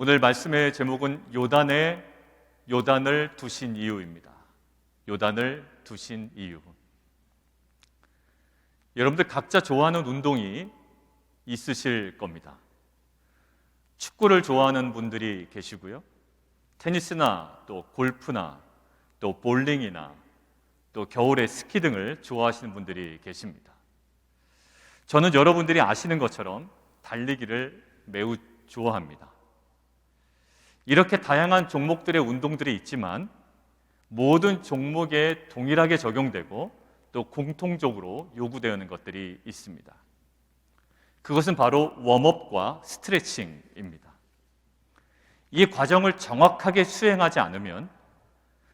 오늘 말씀의 제목은 요단의 요단을 두신 이유입니다. 요단을 두신 이유. 여러분들 각자 좋아하는 운동이 있으실 겁니다. 축구를 좋아하는 분들이 계시고요. 테니스나 또 골프나 또 볼링이나 또 겨울에 스키 등을 좋아하시는 분들이 계십니다. 저는 여러분들이 아시는 것처럼 달리기를 매우 좋아합니다. 이렇게 다양한 종목들의 운동들이 있지만 모든 종목에 동일하게 적용되고 또 공통적으로 요구되는 것들이 있습니다. 그것은 바로 웜업과 스트레칭입니다. 이 과정을 정확하게 수행하지 않으면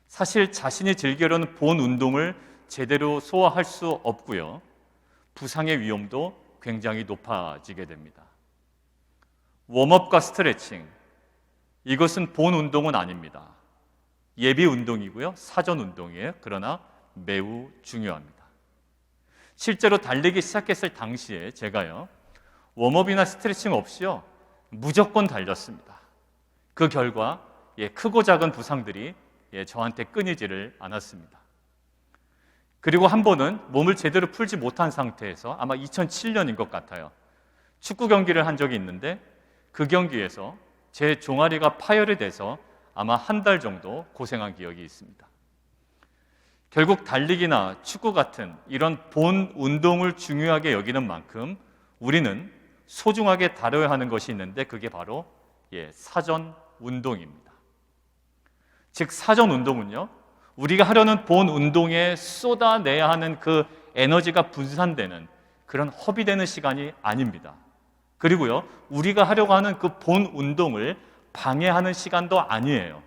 사실 자신이 즐기려는 본 운동을 제대로 소화할 수 없고요. 부상의 위험도 굉장히 높아지게 됩니다. 웜업과 스트레칭. 이것은 본 운동은 아닙니다. 예비 운동이고요. 사전 운동이에요. 그러나 매우 중요합니다. 실제로 달리기 시작했을 당시에 제가요. 웜업이나 스트레칭 없이요. 무조건 달렸습니다. 그 결과 예, 크고 작은 부상들이 예, 저한테 끊이지를 않았습니다. 그리고 한 번은 몸을 제대로 풀지 못한 상태에서 아마 2007년인 것 같아요. 축구 경기를 한 적이 있는데 그 경기에서 제 종아리가 파열이 돼서 아마 한 달 정도 고생한 기억이 있습니다. 결국 달리기나 축구 같은 이런 본 운동을 중요하게 여기는 만큼 우리는 소중하게 다뤄야 하는 것이 있는데 그게 바로 예, 사전 운동입니다. 즉 사전 운동은요. 우리가 하려는 본 운동에 쏟아내야 하는 그 에너지가 분산되는 그런 허비되는 시간이 아닙니다. 그리고요, 우리가 하려고 하는 그 본 운동을 방해하는 시간도 아니에요.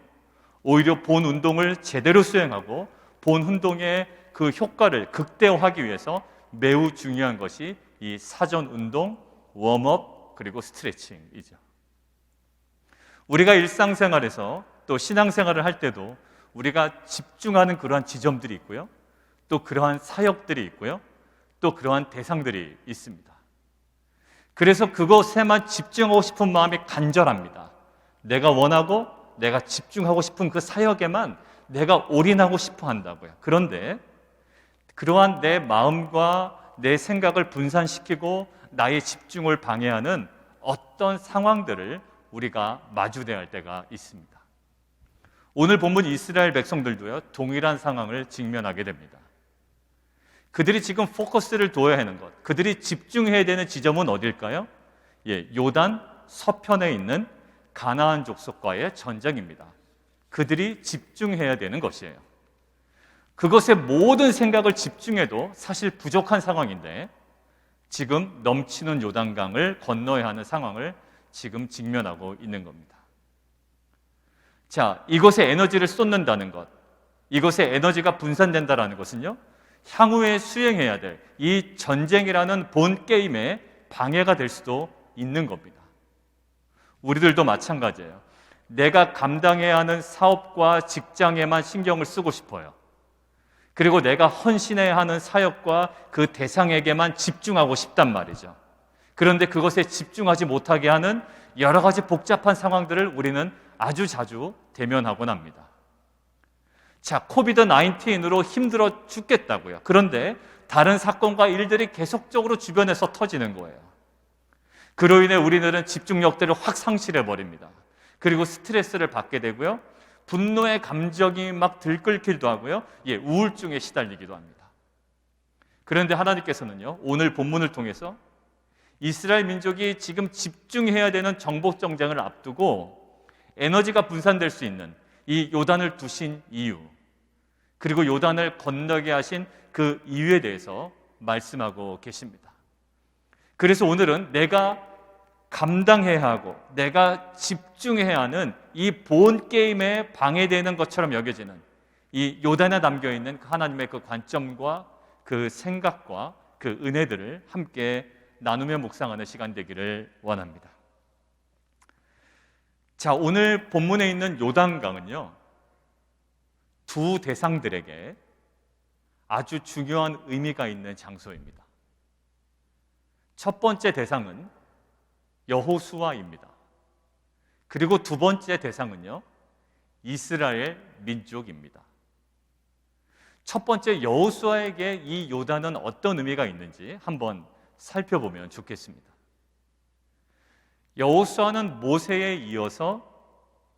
오히려 본 운동을 제대로 수행하고 본 운동의 그 효과를 극대화하기 위해서 매우 중요한 것이 이 사전 운동, 웜업, 그리고 스트레칭이죠. 우리가 일상생활에서 또 신앙생활을 할 때도 우리가 집중하는 그러한 지점들이 있고요. 또 그러한 사역들이 있고요. 또 그러한 대상들이 있습니다. 그래서 그것에만 집중하고 싶은 마음이 간절합니다. 내가 원하고 내가 집중하고 싶은 그 사역에만 내가 올인하고 싶어 한다고요. 그런데 그러한 내 마음과 내 생각을 분산시키고 나의 집중을 방해하는 어떤 상황들을 우리가 마주대할 때가 있습니다. 오늘 본문 이스라엘 백성들도요, 동일한 상황을 직면하게 됩니다. 그들이 지금 포커스를 둬야 하는 것, 그들이 집중해야 되는 지점은 어딜까요? 예, 요단 서편에 있는 가나안 족속과의 전쟁입니다. 그들이 집중해야 되는 것이에요. 그것에 모든 생각을 집중해도 사실 부족한 상황인데 지금 넘치는 요단강을 건너야 하는 상황을 지금 직면하고 있는 겁니다. 자, 이것에 에너지를 쏟는다는 것, 이것에 에너지가 분산된다는 것은요, 향후에 수행해야 될 이 전쟁이라는 본 게임에 방해가 될 수도 있는 겁니다. 우리들도 마찬가지예요. 내가 감당해야 하는 사업과 직장에만 신경을 쓰고 싶어요. 그리고 내가 헌신해야 하는 사역과 그 대상에게만 집중하고 싶단 말이죠. 그런데 그것에 집중하지 못하게 하는 여러 가지 복잡한 상황들을 우리는 아주 자주 대면하곤 합니다. 자, 코비드 19으로 힘들어 죽겠다고요. 그런데 다른 사건과 일들이 계속적으로 주변에서 터지는 거예요. 그로 인해 우리들은 집중력들을 확 상실해 버립니다. 그리고 스트레스를 받게 되고요. 분노의 감정이 막 들끓기도 하고요. 예, 우울증에 시달리기도 합니다. 그런데 하나님께서는요, 오늘 본문을 통해서 이스라엘 민족이 지금 집중해야 되는 정복 정쟁을 앞두고 에너지가 분산될 수 있는 이 요단을 두신 이유, 그리고 요단을 건너게 하신 그 이유에 대해서 말씀하고 계십니다. 그래서 오늘은 내가 감당해야 하고 내가 집중해야 하는 이 본 게임에 방해되는 것처럼 여겨지는 이 요단에 담겨 있는 하나님의 그 관점과 그 생각과 그 은혜들을 함께 나누며 묵상하는 시간 되기를 원합니다. 자, 오늘 본문에 있는 요단강은요. 두 대상들에게 아주 중요한 의미가 있는 장소입니다. 첫 번째 대상은 여호수아입니다. 그리고 두 번째 대상은요. 이스라엘 민족입니다. 첫 번째 여호수아에게 이 요단은 어떤 의미가 있는지 한번 살펴보면 좋겠습니다. 여호수아는 모세에 이어서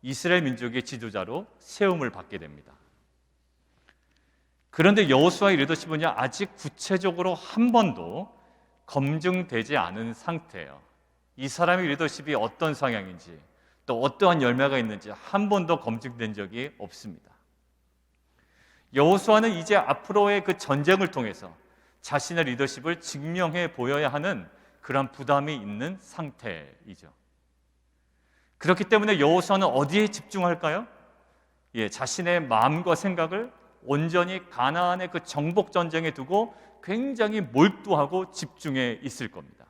이스라엘 민족의 지도자로 세움을 받게 됩니다. 그런데 여호수아의 리더십은요 아직 구체적으로 한 번도 검증되지 않은 상태예요. 이 사람의 리더십이 어떤 성향인지 또 어떠한 열매가 있는지 한 번도 검증된 적이 없습니다. 여호수아는 이제 앞으로의 그 전쟁을 통해서 자신의 리더십을 증명해 보여야 하는 그런 부담이 있는 상태이죠. 그렇기 때문에 여호수아는 어디에 집중할까요? 예, 자신의 마음과 생각을 온전히 가나안의 그 정복 전쟁에 두고 굉장히 몰두하고 집중해 있을 겁니다.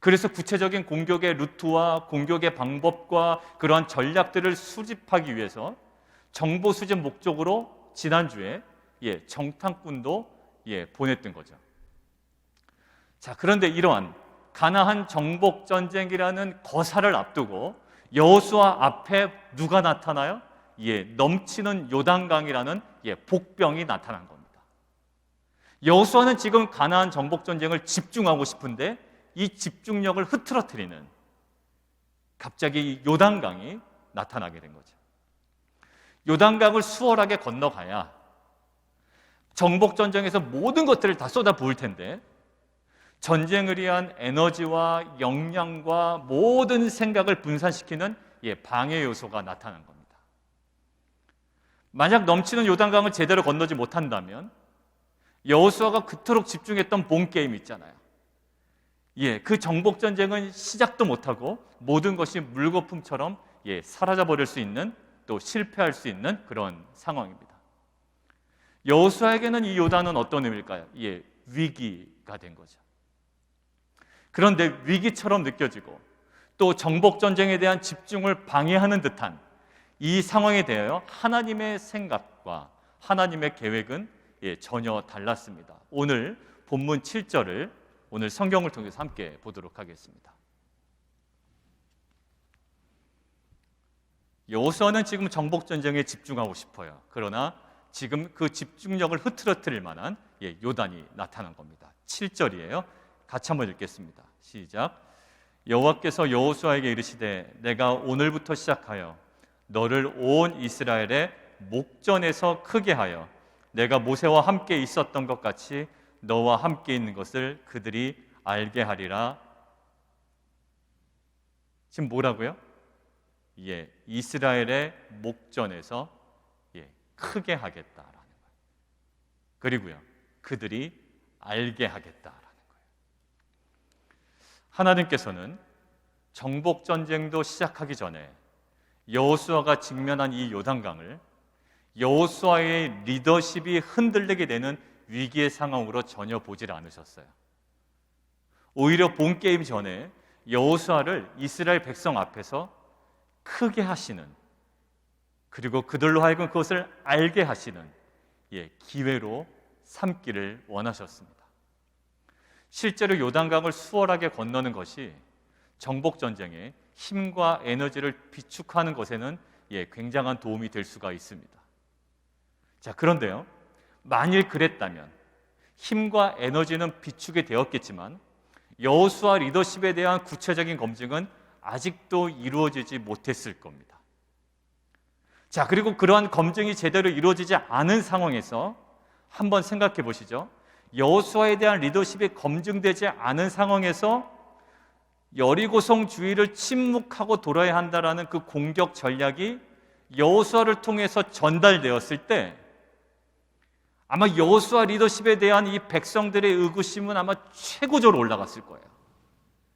그래서 구체적인 공격의 루트와 공격의 방법과 그러한 전략들을 수집하기 위해서 정보 수집 목적으로 지난주에 예, 정탐꾼도 예, 보냈던 거죠. 자, 그런데 이러한 가나안 정복 전쟁이라는 거사를 앞두고 여호수아 앞에 누가 나타나요? 예, 넘치는 요단강이라는 예, 복병이 나타난 겁니다. 여호수아는 지금 가나안 정복 전쟁을 집중하고 싶은데 이 집중력을 흐트러뜨리는 갑자기 요단강이 나타나게 된 거죠. 요단강을 수월하게 건너가야 정복 전쟁에서 모든 것들을 다 쏟아 부을 텐데 전쟁을 위한 에너지와 역량과 모든 생각을 분산시키는 예, 방해 요소가 나타난 겁니다. 만약 넘치는 요단강을 제대로 건너지 못한다면 여호수아가 그토록 집중했던 본 게임 있잖아요. 예, 그 정복 전쟁은 시작도 못하고 모든 것이 물거품처럼 예, 사라져 버릴 수 있는 또 실패할 수 있는 그런 상황입니다. 여호수아에게는 이 요단은 어떤 의미일까요? 예, 위기가 된 거죠. 그런데 위기처럼 느껴지고 또 정복 전쟁에 대한 집중을 방해하는 듯한 이 상황에 대하여 하나님의 생각과 하나님의 계획은 예, 전혀 달랐습니다. 오늘 본문 7절을 오늘 성경을 통해서 함께 보도록 하겠습니다. 여호수아는 지금 정복 전쟁에 집중하고 싶어요. 그러나 지금 그 집중력을 흐트러뜨릴 만한 예, 요단이 나타난 겁니다. 7절이에요. 같이 한번 읽겠습니다. 시작. 여호와께서 여호수아에게 이르시되 내가 오늘부터 시작하여 너를 온 이스라엘의 목전에서 크게 하여 내가 모세와 함께 있었던 것 같이 너와 함께 있는 것을 그들이 알게 하리라. 지금 뭐라고요? 예, 이스라엘의 목전에서 예, 크게 하겠다라는 거예요. 그리고요, 그들이 알게 거예요. 하나님께서는 정복 전쟁도 시작하기 전에 여호수아가 직면한 이 요단강을 여호수아의 리더십이 흔들리게 되는 위기의 상황으로 전혀 보질 않으셨어요. 오히려 본 게임 전에 여호수아를 이스라엘 백성 앞에서 크게 하시는 그리고 그들로 하여금 그것을 알게 하시는 예, 기회로 삼기를 원하셨습니다. 실제로 요단강을 수월하게 건너는 것이 정복 전쟁에 힘과 에너지를 비축하는 것에는 예, 굉장한 도움이 될 수가 있습니다. 자, 그런데요. 만일 그랬다면 힘과 에너지는 비축이 되었겠지만 여호수아 리더십에 대한 구체적인 검증은 아직도 이루어지지 못했을 겁니다. 자, 그리고 그러한 검증이 제대로 이루어지지 않은 상황에서 한번 생각해 보시죠. 여호수아에 대한 리더십이 검증되지 않은 상황에서 여리고성 주위를 침묵하고 돌아야 한다라는 그 공격 전략이 여호수아를 통해서 전달되었을 때 아마 여호수아 리더십에 대한 이 백성들의 의구심은 아마 최고조로 올라갔을 거예요.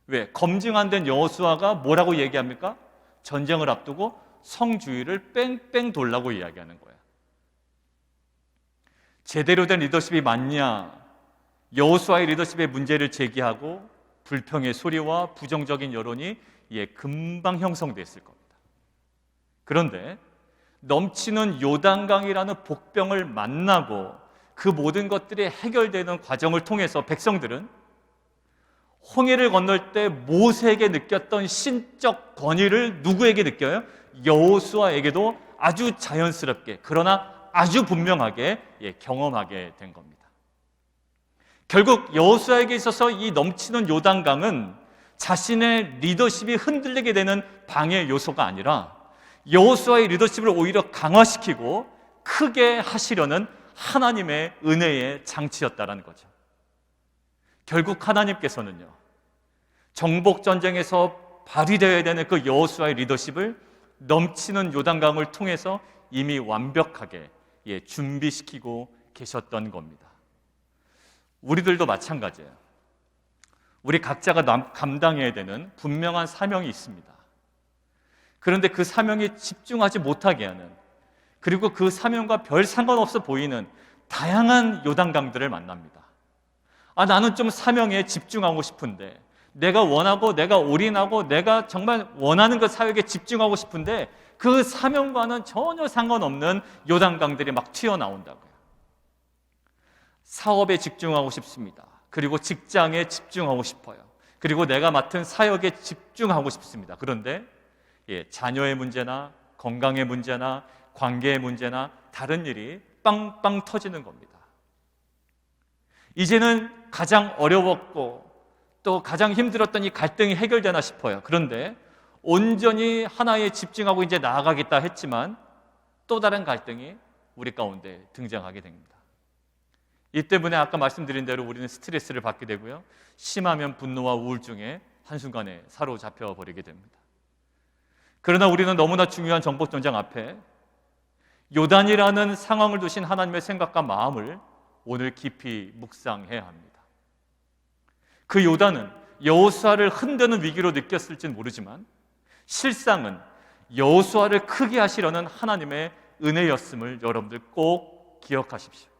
왜? 검증 안 된 여호수아가 뭐라고 얘기합니까? 전쟁을 앞두고 성 주위를 뺑뺑 돌라고 이야기하는 거예요. 제대로 된 리더십이 맞냐? 여호수아의 리더십의 문제를 제기하고 불평의 소리와 부정적인 여론이 예, 금방 형성됐을 겁니다. 그런데 넘치는 요단강이라는 복병을 만나고 그 모든 것들이 해결되는 과정을 통해서 백성들은 홍해를 건널 때 모세에게 느꼈던 신적 권위를 누구에게 느껴요? 여호수아에게도 아주 자연스럽게 그러나 아주 분명하게 예, 경험하게 된 겁니다. 결국 여호수아에게 있어서 이 넘치는 요단강은 자신의 리더십이 흔들리게 되는 방해 요소가 아니라 여호수아의 리더십을 오히려 강화시키고 크게 하시려는 하나님의 은혜의 장치였다라는 거죠. 결국 하나님께서는요. 정복 전쟁에서 발휘되어야 되는 그 여호수아의 리더십을 넘치는 요단강을 통해서 이미 완벽하게 예, 준비시키고 계셨던 겁니다. 우리들도 마찬가지예요. 우리 각자가 남- 감당해야 되는 분명한 사명이 있습니다. 그런데 그 사명에 집중하지 못하게 하는 그리고 그 사명과 별 상관없어 보이는 다양한 요단강들을 만납니다. 아, 나는 좀 사명에 집중하고 싶은데, 내가 원하고, 내가 올인하고, 내가 정말 원하는 그 사역에 집중하고 싶은데, 그 사명과는 전혀 상관없는 요단강들이 막 튀어나온다고요. 사업에 집중하고 싶습니다. 그리고 직장에 집중하고 싶어요. 그리고 내가 맡은 사역에 집중하고 싶습니다. 그런데, 예, 자녀의 문제나 건강의 문제나 관계의 문제나 다른 일이 빵빵 터지는 겁니다. 이제는 가장 어려웠고 또 가장 힘들었던 이 갈등이 해결되나 싶어요. 그런데 온전히 하나에 집중하고 이제 나아가겠다 했지만 또 다른 갈등이 우리 가운데 등장하게 됩니다. 이 때문에 아까 말씀드린 대로 우리는 스트레스를 받게 되고요. 심하면 분노와 우울증에 한순간에 사로잡혀 버리게 됩니다. 그러나 우리는 너무나 중요한 정복 전쟁 앞에 요단이라는 상황을 두신 하나님의 생각과 마음을 오늘 깊이 묵상해야 합니다. 그 요단은 여호수아를 흔드는 위기로 느꼈을진 모르지만 실상은 여호수아를 크게 하시려는 하나님의 은혜였음을 여러분들 꼭 기억하십시오.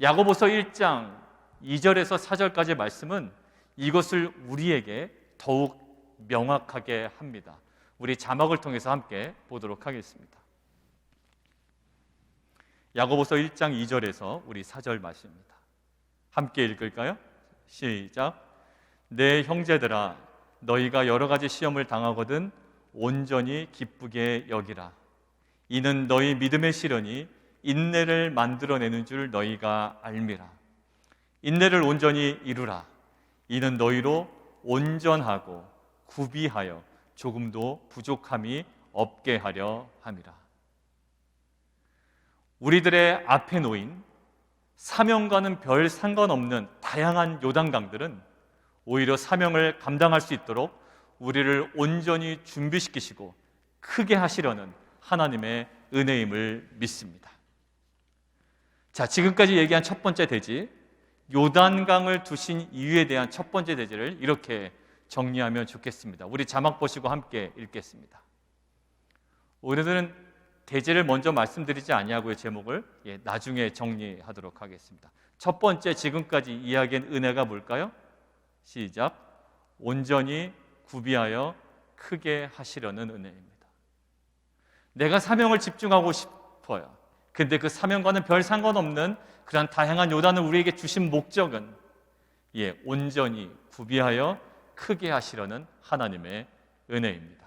야고보서 1장 2절에서 4절까지의 말씀은 이것을 우리에게 더욱 명확하게 합니다. 우리 자막을 통해서 함께 보도록 하겠습니다. 야고보서 1장 2절에서 우리 4절 말씀입니다. 함께 읽을까요? 시작. 내 형제들아 너희가 여러 가지 시험을 당하거든 온전히 기쁘게 여기라. 이는 너희 믿음의 시련이 인내를 만들어내는 줄 너희가 알미라. 인내를 온전히 이루라. 이는 너희로 온전하고 구비하여 조금도 부족함이 없게 하려 함이라. 우리들의 앞에 놓인 사명과는 별 상관없는 다양한 요단강들은 오히려 사명을 감당할 수 있도록 우리를 온전히 준비시키시고 크게 하시려는 하나님의 은혜임을 믿습니다. 자, 지금까지 얘기한 첫 번째 대지, 요단강을 두신 이유에 대한 첫 번째 대지를 이렇게 정리하면 좋겠습니다. 우리 자막 보시고 함께 읽겠습니다. 오늘은 대제를 먼저 말씀드리지 아니하고의 제목을 예, 나중에 정리하도록 하겠습니다. 첫 번째 지금까지 이야기한 은혜가 뭘까요? 시작. 온전히 구비하여 크게 하시려는 은혜입니다. 내가 사명을 집중하고 싶어요. 근데 그 사명과는 별 상관없는 그런 다양한 요단을 우리에게 주신 목적은 예, 온전히 구비하여 크게 하시려는 하나님의 은혜입니다.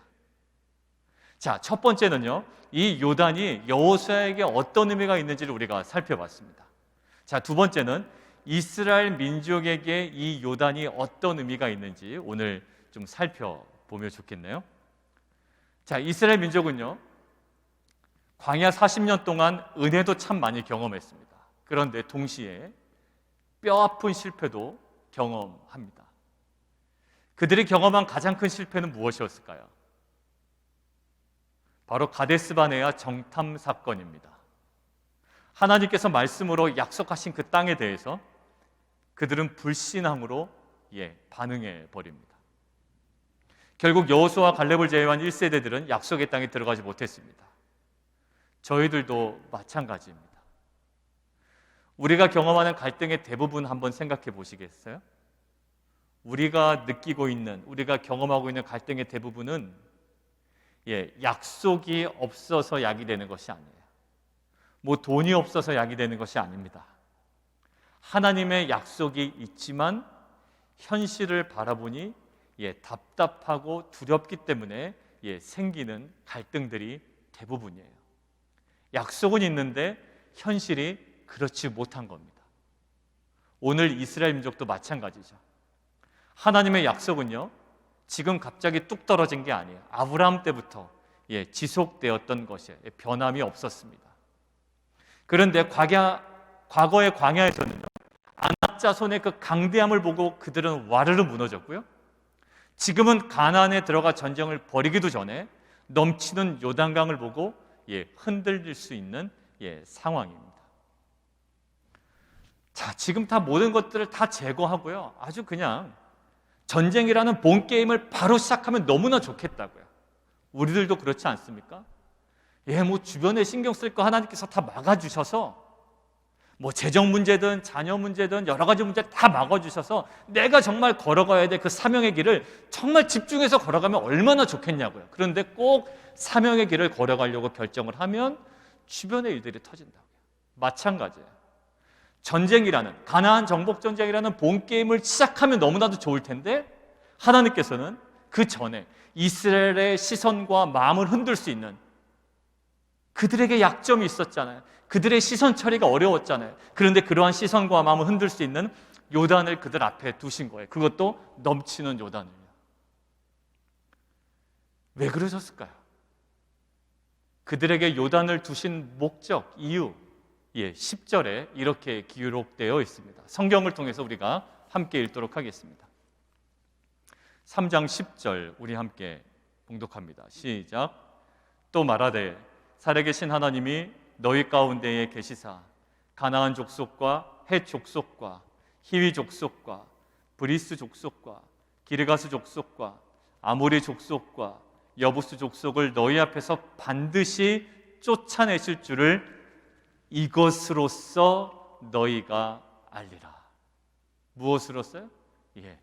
자, 첫 번째는요. 이 요단이 여호수아에게 어떤 의미가 있는지를 우리가 살펴봤습니다. 자, 두 번째는 이스라엘 민족에게 이 요단이 어떤 의미가 있는지 오늘 좀 살펴보면 좋겠네요. 자, 이스라엘 민족은요. 광야 40년 동안 은혜도 참 많이 경험했습니다. 그런데 동시에 뼈 아픈 실패도 경험합니다. 그들이 경험한 가장 큰 실패는 무엇이었을까요? 바로 가데스바네아 정탐 사건입니다. 하나님께서 말씀으로 약속하신 그 땅에 대해서 그들은 불신앙으로 예, 반응해 버립니다. 결국 여호수아 갈렙을 제외한 1세대들은 약속의 땅에 들어가지 못했습니다. 저희들도 마찬가지입니다. 우리가 경험하는 갈등의 대부분 한번 생각해 보시겠어요? 우리가 느끼고 있는, 우리가 경험하고 있는 갈등의 대부분은 예, 약속이 없어서 약이 되는 것이 아니에요. 뭐 돈이 없어서 약이 되는 것이 아닙니다. 하나님의 약속이 있지만 현실을 바라보니 예, 답답하고 두렵기 때문에 예, 생기는 갈등들이 대부분이에요. 약속은 있는데 현실이 그렇지 못한 겁니다. 오늘 이스라엘 민족도 마찬가지죠. 하나님의 약속은요, 지금 갑자기 뚝 떨어진 게 아니에요. 아브라함 때부터 예, 지속되었던 것이에요. 예, 변함이 없었습니다. 그런데 과거, 과거의 광야에서는요, 아낙 자손의 그 강대함을 보고 그들은 와르르 무너졌고요. 지금은 가나안에 들어가 전쟁을 벌이기도 전에 넘치는 요단강을 보고 예, 흔들릴 수 있는 예, 상황입니다. 자, 지금 다 모든 것들을 다 제거하고요. 아주 그냥 전쟁이라는 본 게임을 바로 시작하면 너무나 좋겠다고요. 우리들도 그렇지 않습니까? 예, 뭐 주변에 신경 쓸 거 하나님께서 다 막아주셔서 뭐 재정 문제든 자녀 문제든 여러 가지 문제 다 막아주셔서 내가 정말 걸어가야 될 그 사명의 길을 정말 집중해서 걸어가면 얼마나 좋겠냐고요. 그런데 꼭 사명의 길을 걸어가려고 결정을 하면 주변의 일들이 터진다고요. 마찬가지예요. 전쟁이라는 가나안 정복 전쟁이라는 본 게임을 시작하면 너무나도 좋을 텐데 하나님께서는 그 전에 이스라엘의 시선과 마음을 흔들 수 있는 그들에게 약점이 있었잖아요. 그들의 시선 처리가 어려웠잖아요. 그런데 그러한 시선과 마음을 흔들 수 있는 요단을 그들 앞에 두신 거예요. 그것도 넘치는 요단을요. 왜 그러셨을까요? 그들에게 요단을 두신 목적, 이유, 예, 10절에 이렇게 기록되어 있습니다. 성경을 통해서 우리가 함께 읽도록 하겠습니다. 3장 10절 우리 함께 봉독합니다. 시작. 또 말하되 살아 계신 하나님이 너희 가운데에 계시사 가나안 족속과 헷 족속과 히위 족속과 브리스 족속과 기르가스 족속과 아모리 족속과 여부스 족속을 너희 앞에서 반드시 쫓아내실 줄을 이것으로써 너희가 알리라. 무엇으로써요? 예.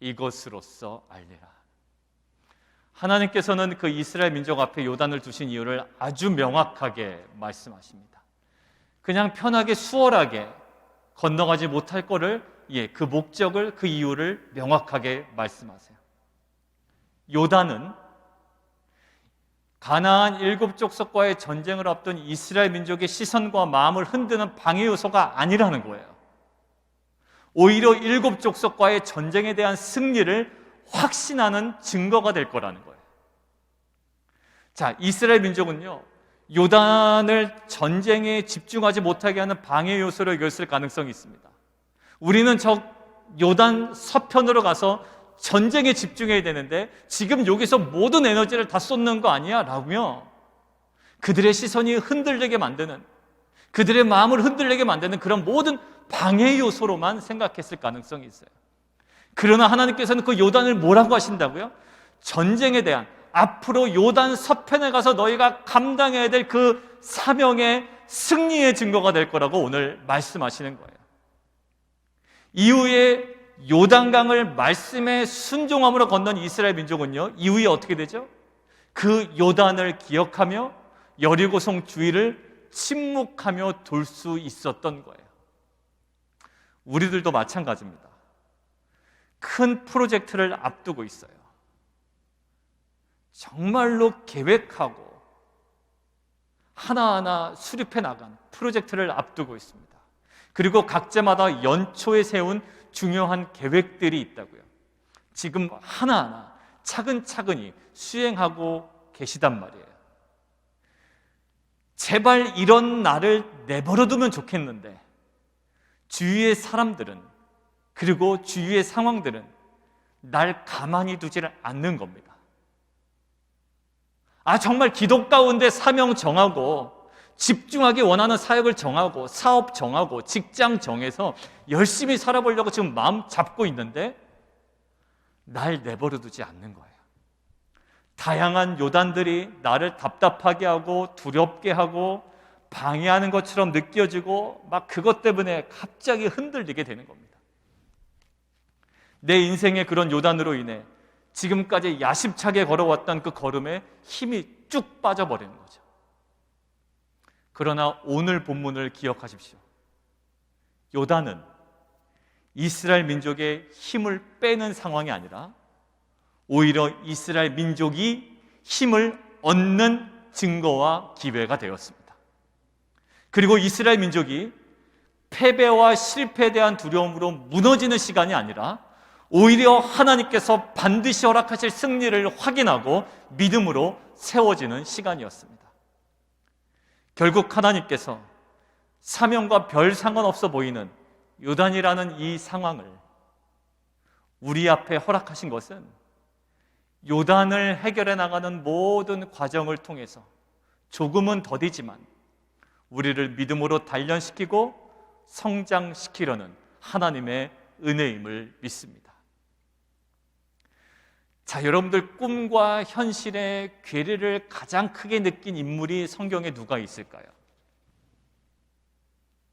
이것으로써 알리라. 하나님께서는 그 이스라엘 민족 앞에 요단을 두신 이유를 아주 명확하게 말씀하십니다. 그냥 편하게 수월하게 건너가지 못할 거를 예, 그 목적을 그 이유를 명확하게 말씀하세요. 요단은 가나안 일곱 족속과의 전쟁을 앞둔 이스라엘 민족의 시선과 마음을 흔드는 방해 요소가 아니라는 거예요. 오히려 일곱 족속과의 전쟁에 대한 승리를 확신하는 증거가 될 거라는 거예요. 자, 이스라엘 민족은요, 요단을 전쟁에 집중하지 못하게 하는 방해 요소로 여겼을 가능성이 있습니다. 우리는 저 요단 서편으로 가서 전쟁에 집중해야 되는데 지금 여기서 모든 에너지를 다 쏟는 거 아니야? 라며 그들의 시선이 흔들리게 만드는 그들의 마음을 흔들리게 만드는 그런 모든 방해 요소로만 생각했을 가능성이 있어요. 그러나 하나님께서는 그 요단을 뭐라고 하신다고요? 전쟁에 대한 앞으로 요단 서편에 가서 너희가 감당해야 될 그 사명의 승리의 증거가 될 거라고 오늘 말씀하시는 거예요. 이후에 요단강을 말씀에 순종함으로 건넌 이스라엘 민족은요, 이후에 어떻게 되죠? 그 요단을 기억하며 여리고성 주위를 침묵하며 돌 수 있었던 거예요. 우리들도 마찬가지입니다. 큰 프로젝트를 앞두고 있어요. 정말로 계획하고 하나하나 수립해 나간 프로젝트를 앞두고 있습니다. 그리고 각자마다 연초에 세운 중요한 계획들이 있다고요. 지금 하나하나 차근차근히 수행하고 계시단 말이에요. 제발 이런 날을 내버려두면 좋겠는데 주위의 사람들은 그리고 주위의 상황들은 날 가만히 두지를 않는 겁니다. 아, 정말 기독 가운데 사명 정하고 집중하기 원하는 사역을 정하고 사업 정하고 직장 정해서 열심히 살아보려고 지금 마음 잡고 있는데 날 내버려 두지 않는 거예요. 다양한 요단들이 나를 답답하게 하고 두렵게 하고 방해하는 것처럼 느껴지고 막 그것 때문에 갑자기 흔들리게 되는 겁니다. 내 인생의 그런 요단으로 인해 지금까지 야심차게 걸어왔던 그 걸음에 힘이 쭉 빠져버리는 거죠. 그러나 오늘 본문을 기억하십시오. 요단은 이스라엘 민족의 힘을 빼는 상황이 아니라 오히려 이스라엘 민족이 힘을 얻는 증거와 기회가 되었습니다. 그리고 이스라엘 민족이 패배와 실패에 대한 두려움으로 무너지는 시간이 아니라 오히려 하나님께서 반드시 허락하실 승리를 확인하고 믿음으로 세워지는 시간이었습니다. 결국 하나님께서 사명과 별 상관없어 보이는 요단이라는 이 상황을 우리 앞에 허락하신 것은 요단을 해결해 나가는 모든 과정을 통해서 조금은 더디지만 우리를 믿음으로 단련시키고 성장시키려는 하나님의 은혜임을 믿습니다. 자, 여러분들 꿈과 현실의 괴리를 가장 크게 느낀 인물이 성경에 누가 있을까요?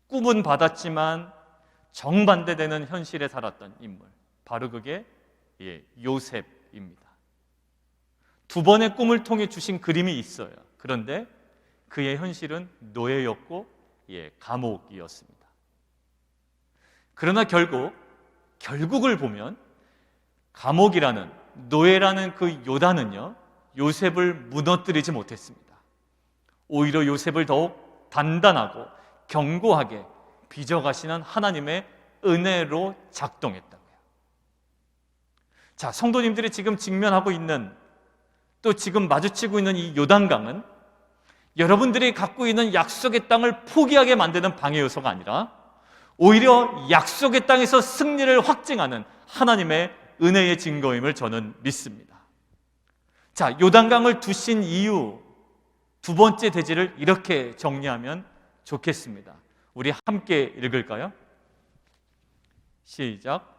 꿈은 받았지만 정반대되는 현실에 살았던 인물. 바로 그게 예, 요셉입니다. 두 번의 꿈을 통해 주신 그림이 있어요. 그런데 그의 현실은 노예였고 예, 감옥이었습니다. 그러나 결국 결국을 보면 감옥이라는 노예라는 그 요단은요 요셉을 무너뜨리지 못했습니다. 오히려 요셉을 더욱 단단하고 견고하게 빚어가시는 하나님의 은혜로 작동했다고요. 자, 성도님들이 지금 직면하고 있는 또 지금 마주치고 있는 이 요단강은 여러분들이 갖고 있는 약속의 땅을 포기하게 만드는 방해 요소가 아니라 오히려 약속의 땅에서 승리를 확증하는 하나님의 은혜의 증거임을 저는 믿습니다. 자, 요단강을 두신 이유 두 번째 대지를 이렇게 정리하면 좋겠습니다. 우리 함께 읽을까요? 시작.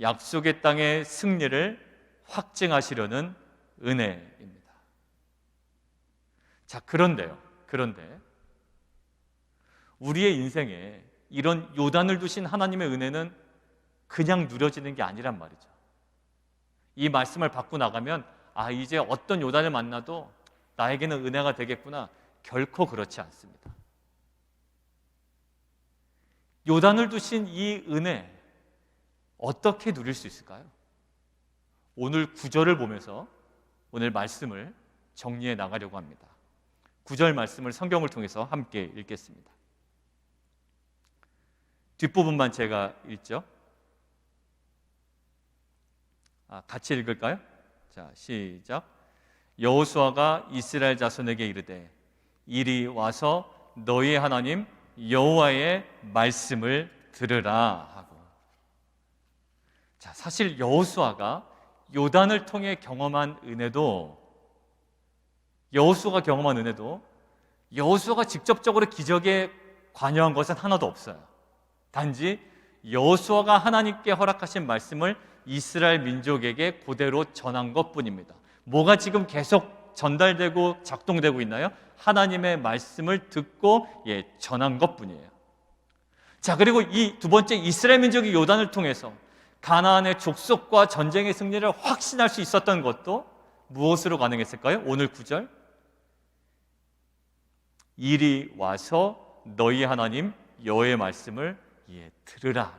약속의 땅의 승리를 확증하시려는 은혜입니다. 자, 그런데요. 그런데 우리의 인생에 이런 요단을 두신 하나님의 은혜는 그냥 누려지는 게 아니란 말이죠. 이 말씀을 받고 나가면 아, 이제 어떤 요단을 만나도 나에게는 은혜가 되겠구나. 결코 그렇지 않습니다. 요단을 두신 이 은혜 어떻게 누릴 수 있을까요? 오늘 구절을 보면서 오늘 말씀을 정리해 나가려고 합니다. 구절 말씀을 성경을 통해서 함께 읽겠습니다. 뒷부분만 제가 읽죠. 아, 같이 읽을까요? 자, 시작. 여호수아가 이스라엘 자손에게 이르되 이리 와서 너희 하나님 여호와의 말씀을 들으라 하고. 자, 사실 여호수아가 요단을 통해 경험한 은혜도 여호수아가 경험한 은혜도 여호수아가 직접적으로 기적에 관여한 것은 하나도 없어요. 단지 여호수아가 하나님께 허락하신 말씀을 이스라엘 민족에게 그대로 전한 것뿐입니다. 뭐가 지금 계속 전달되고 작동되고 있나요? 하나님의 말씀을 듣고 예, 전한 것뿐이에요. 자, 그리고 이 두 번째 이스라엘 민족이 요단을 통해서 가나안의 족속과 전쟁의 승리를 확신할 수 있었던 것도 무엇으로 가능했을까요? 오늘 구절 이리 와서 너희 하나님 여호의 말씀을 예, 들으라.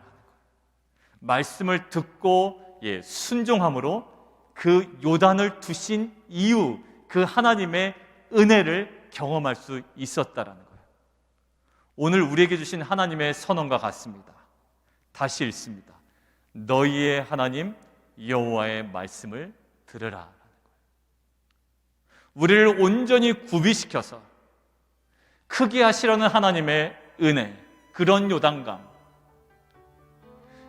말씀을 듣고 예, 순종함으로 그 요단을 두신 이유 그 하나님의 은혜를 경험할 수 있었다라는 거예요. 오늘 우리에게 주신 하나님의 선언과 같습니다. 다시 읽습니다. 너희의 하나님 여호와의 말씀을 들으라. 우리를 온전히 구비시켜서 크게 하시려는 하나님의 은혜, 그런 요단감,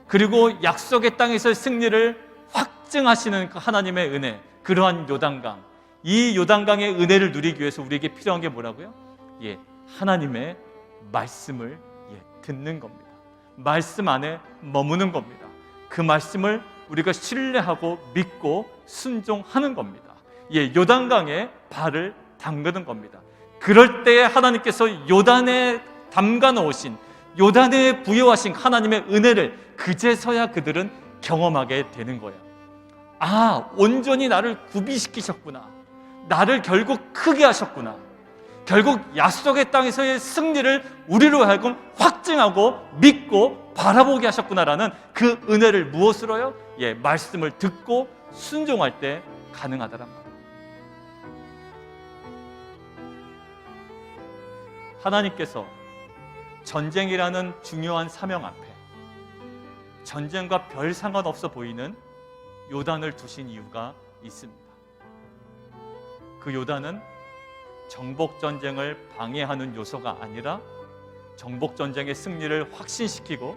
그리고 약속의 땅에서 승리를 확증하시는 그 하나님의 은혜, 그러한 요단강, 이 요단강의 은혜를 누리기 위해서 우리에게 필요한 게 뭐라고요? 예, 하나님의 말씀을 예, 듣는 겁니다. 말씀 안에 머무는 겁니다. 그 말씀을 우리가 신뢰하고 믿고 순종하는 겁니다. 예, 요단강에 발을 담그는 겁니다. 그럴 때에 하나님께서 요단에 담가 놓으신 요단에 부여하신 하나님의 은혜를 그제서야 그들은 경험하게 되는 거예요. 아, 온전히 나를 구비시키셨구나. 나를 결국 크게 하셨구나. 결국 약속의 땅에서의 승리를 우리로 하여금 확증하고 믿고 바라보게 하셨구나라는 그 은혜를 무엇으로요? 예, 말씀을 듣고 순종할 때 가능하다란 말이에요. 하나님께서 전쟁이라는 중요한 사명 앞에 전쟁과 별 상관없어 보이는 요단을 두신 이유가 있습니다. 그 요단은 정복 전쟁을 방해하는 요소가 아니라 정복 전쟁의 승리를 확신시키고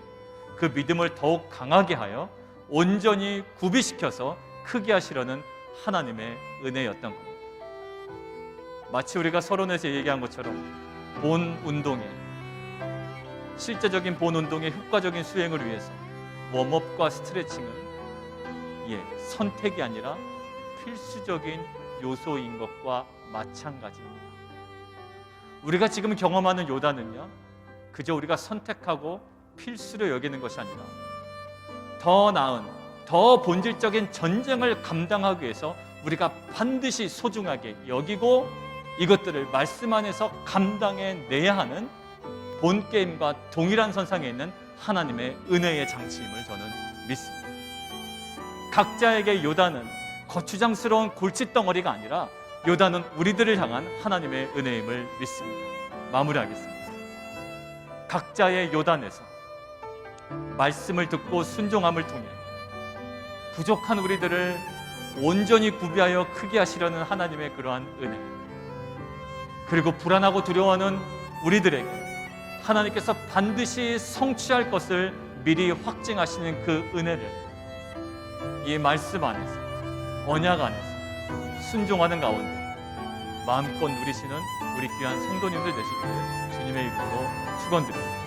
그 믿음을 더욱 강하게 하여 온전히 구비시켜서 크게 하시려는 하나님의 은혜였던 겁니다. 마치 우리가 서론에서 얘기한 것처럼 본 운동에 실제적인 본 운동의 효과적인 수행을 위해서 웜업과 스트레칭은 예, 선택이 아니라 필수적인 요소인 것과 마찬가지입니다. 우리가 지금 경험하는 요단은요, 그저 우리가 선택하고 필수로 여기는 것이 아니라 더 나은, 더 본질적인 전쟁을 감당하기 위해서 우리가 반드시 소중하게 여기고 이것들을 말씀 안에서 감당해 내야 하는 본 게임과 동일한 선상에 있는 하나님의 은혜의 장치임을 저는 믿습니다. 각자에게 요단은 거추장스러운 골칫덩어리가 아니라 요단은 우리들을 향한 하나님의 은혜임을 믿습니다. 마무리하겠습니다. 각자의 요단에서 말씀을 듣고 순종함을 통해 부족한 우리들을 온전히 구비하여 크게 하시려는 하나님의 그러한 은혜 그리고 불안하고 두려워하는 우리들에게 하나님께서 반드시 성취할 것을 미리 확증하시는 그 은혜를 이 말씀 안에서 언약 안에서 순종하는 가운데 마음껏 누리시는 우리 귀한 성도님들 되시기를 주님의 이름으로 축원드립니다.